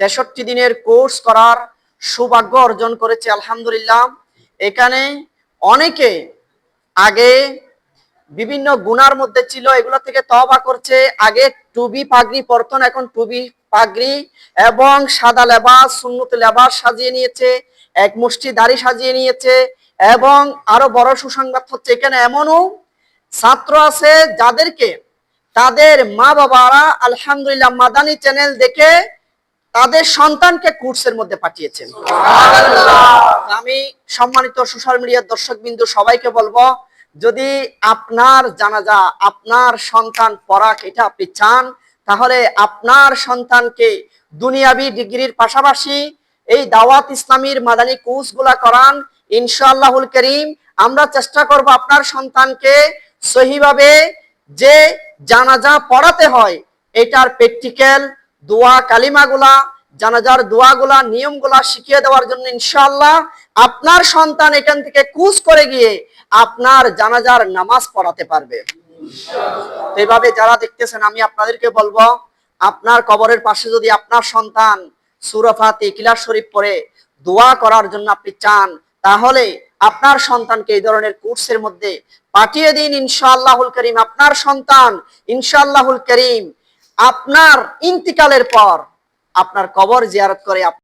তেষট্টি দিনের কোর্স করার সৌভাগ্য অর্জন করেছে, আলহামদুলিল্লাহ। এখানে অনেকে আগে বিভিন্ন গুনার মধ্যে ছিল, এগুলো থেকে তবা করছে। আগে টুবি পাগড়ি পরতন, এখন টুবি পাগড়ি এবং সাদা লেবাস, সুন্নত লেবাস সাজিয়ে নিয়েছে, এক মুষ্টি দাড়ি সাজিয়ে নিয়েছে এবং আরও বড় সুসংবাদ হচ্ছে, এখানে এমনও ছাত্র আছে যাদেরকে তাদের মা বাবারা আলহামদুলিল্লাহ মাদানী চ্যানেল দেখে তাদের সন্তানকে কোর্সের মধ্যে পাঠিয়েছেন। আমি সম্মানিত সোশ্যাল মিডিয়ার দর্শক বিন্দু সবাইকে বলব যদি আপনার জানাজা আপনার সন্তান পড়াক এটা আপনি চান তাহলে আপনার সন্তানকে দুনিয়াবি ডিগ্রির পাশাপাশি এই দাওয়াত ইসলামীর মাদানী কোর্সগুলা করান ইনশাআল্লাহুল করিম। আমরা চেষ্টা করব আপনার সন্তানকে সহিভাবে যে জানাজা পড়াতে হয় এটার প্র্যাকটিক্যাল দোয়া কালিমাগুলা, জানাজার দোয়াগুলা, নিয়মগুলা শিখিয়ে দেওয়ার জন্য ইনশাআল্লাহ আপনার সন্তান এখান থেকে কুচ করে গিয়ে আপনার জানাজার নামাজ পড়াতে পারবে। এইভাবে যারা দেখতেছেন, আমি আপনাদেরকে বলব, আপনার কবরের পাশে যদি আপনার সন্তান সুরফাতে কিলার শরীফ পড়ে, দোয়া করার জন্য আপনি চান, তাহলে আপনার সন্তানকে এই ধরনের কোর্সের মধ্যে পাঠিয়ে দিন ইনশাআল্লাহুল করিম। আপনার সন্তান ইনশাআল্লাহুল করিম আপনার ইন্তিকালের পর আপনার কবর জিয়ারত করে